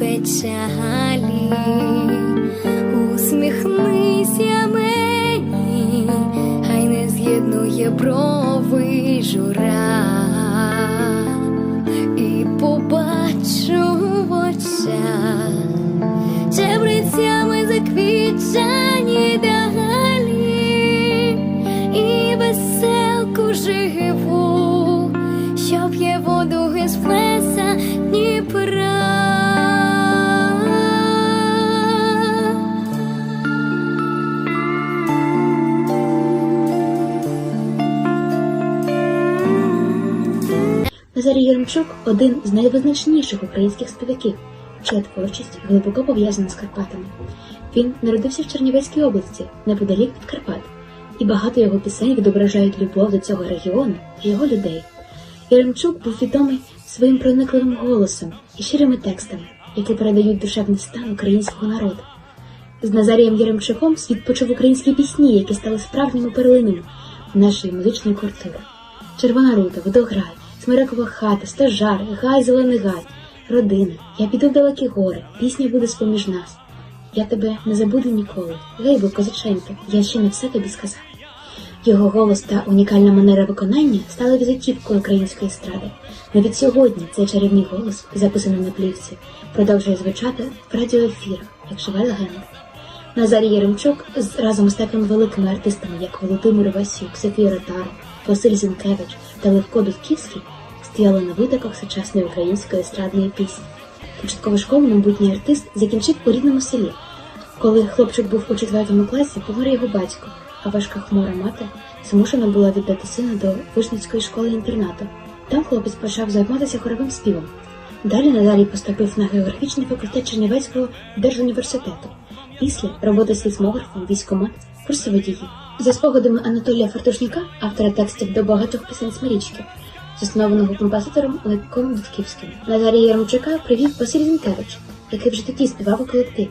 печалі, усміхнися мені, хай не з'єднує брови жура, Назарій Єремчук один з найвизначніших українських співаків, чия творчість глибоко пов'язана з Карпатами. Він народився в Чернівецькій області, неподалік від Карпат, і багато його пісень відображають любов до цього регіону і його людей. Єремчук був відомий своїм проникливим голосом і щирими текстами, які передають душевний стан українського народу. З Назарієм Єремчуком світ почув українські пісні, які стали справжніми перлинами нашої музичної культури. Червона рута, водограй, смирекова хата, стожар, гай, зелений гай, родина, я піду в далекі гори, пісня буде споміж нас. Я тебе не забуду ніколи. Гейбо, козаченька, я ще не все тобі сказав. Його голос та унікальна манера виконання стали візитівкою української естради. Навіть сьогодні цей чарівний голос, записаний на плівці, продовжує звучати в радіоефірах, як жива легенда. Назарій Єремчук з разом з такими великими артистами, як Володимир Васюк, Софія Ротар, Василь Зінкевич та Левко Дудківський, стояли на витоках сучасної української естрадної пісні. Початкову школу майбутній артист закінчив у рідному селі. Коли хлопчик був у четвертому класі, помер його батько, а важка хмура мати змушена була віддати сина до Вишницької школи інтернату. Там хлопець почав займатися хоровим співом. Далі Назарій поступив на географічний факультет Чернівецького держуніверситету. Після роботи сейсмографом, військомат, курсоводії. За спогадами Анатолія Фартушняка, автора текстів до багатьох пісень Смирічки, заснованого композитором Левком Дудківським. Назарія Яремчука привів Василь Зінкевич, який вже тоді співав у колективі.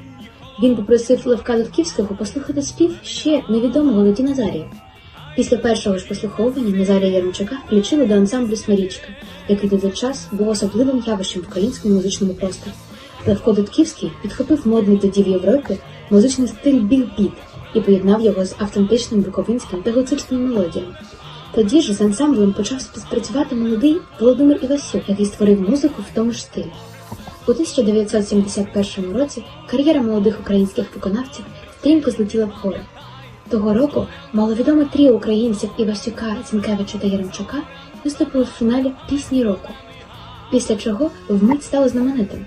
Він попросив Левка Дудківського послухати спів ще невідомого тоді Назарія. Після першого ж послуховування Назарія Яремчука включили до ансамблю Смирічка, який на той час був особливим явищем в українському музичному просторі. Левко Дудківський підхопив модний тоді в Європі музичний стиль біг-біт і поєднав його з автентичним буковинським та готичним мелодіями. Тоді ж з ансамблем почав співпрацювати молодий Володимир Івасюк, який створив музику в тому ж стилі. У 1971 році кар'єра молодих українських виконавців стрімко злетіла вгору. Того року маловідоме тріо українців Івасюка, Зінкевича та Яремчука виступили в фіналі пісні року, після чого вмить стало знаменитим.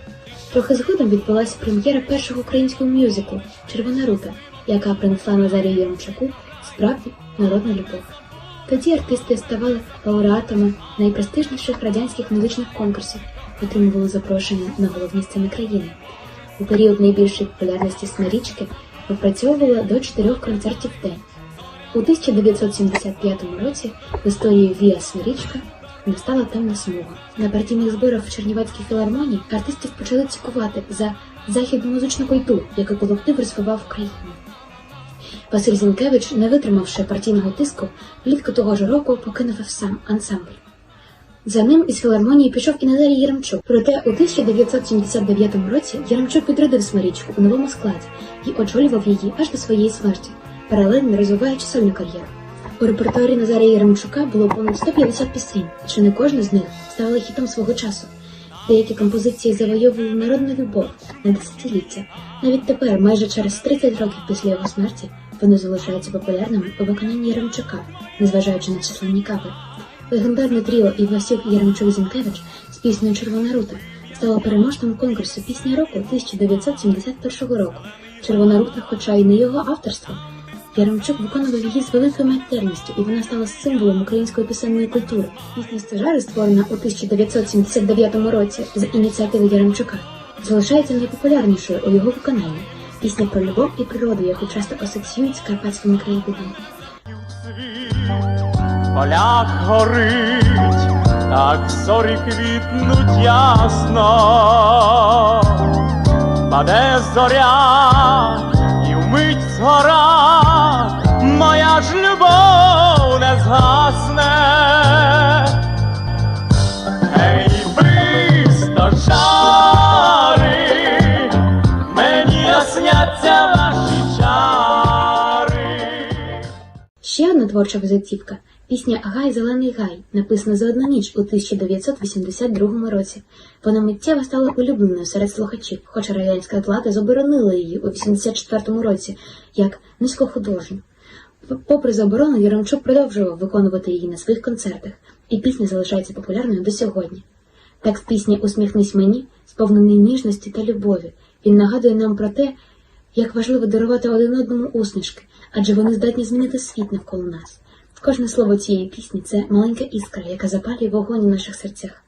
Трохи згодом відбулася прем'єра першого українського мюзиклу Червона рута, яка принесла Назарію Яремчуку справді народну любов. Тоді артисти ставали лауреатами найпрестижніших радянських музичних конкурсів, отримували запрошення на головні сцени країни. У період найбільшої популярності Смирічки випрацьовувала до чотирьох концертів в день. У 1975 році в історії Віа Смирічка настала темна смуга. На партійних зборах в Чернівецькій філармонії артистів почали цікувати за західну музичну культуру, яку колектив розвивав в країні. Василь Зінкевич, не витримавши партійного тиску, влітку того ж року покинув сам ансамбль. За ним із філармонії пішов і Назарій Єремчук. Проте у 1979 році Єремчук відродив Смирічку у новому складі і очолював її аж до своєї смерті, паралельно розвиваючи сольну кар'єру. У репертуарі Назарія Єремчука було понад 150 пісень, чи не кожна з них ставала хітом свого часу. Деякі композиції завойовували народну любов на десятиліття. Навіть тепер, майже через 30 років після його смерті, вони залишаються популярними у виконанні Єремчука, незважаючи на численні кавери. Легендарне тріо Івасюк Єремчук Зінкевич з піснею Червона рута стало переможцем конкурсу пісні року 1971 року. Червона рута, хоча й не його авторство. Яремчук виконував її з великою майстерністю, і вона стала символом української пісенної культури. Пісня «Стожари», створена у 1979 році з ініціативи Яремчука, залишається найпопулярнішою у його виконанні. Пісня про любов і природу, яку часто асоціюють з карпатськими краєвидами. В полях горить, так зорі квітнуть ясно, паде зоря, і вмить згора, моя ж любов не згасне. Гей, мені насняться ваші чари. Ще одна творча візитівка. Пісня Гай, зелений гай, написана за одну ніч у 1982 році. Вона миттєво стала улюбленою серед слухачів, хоча радянська влада заборонила її у 84 році як низькохудожню. Попри заборону, Яремчук продовжував виконувати її на своїх концертах, і пісня залишається популярною до сьогодні. Текст пісні Усміхнись мені сповнений ніжності та любові. Він нагадує нам про те, як важливо дарувати один одному усмішки, адже вони здатні змінити світ навколо нас. Кожне слово цієї пісні це маленька іскра, яка запалює вогонь у наших серцях.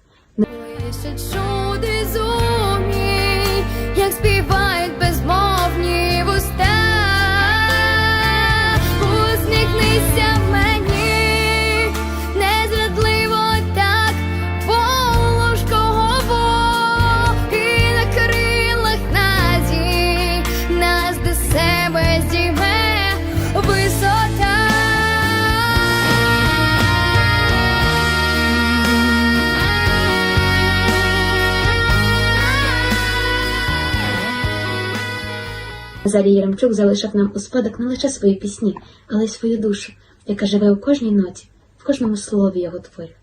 Назарій Яремчук залишив нам у спадок не лише свої пісні, але й свою душу, яка живе у кожній ноті, в кожному слові його творів.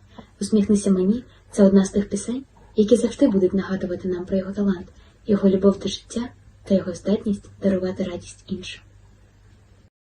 Усміхнися мені це одна з тих пісень, які завжди будуть нагадувати нам про його талант, його любов до життя та його здатність дарувати радість іншим.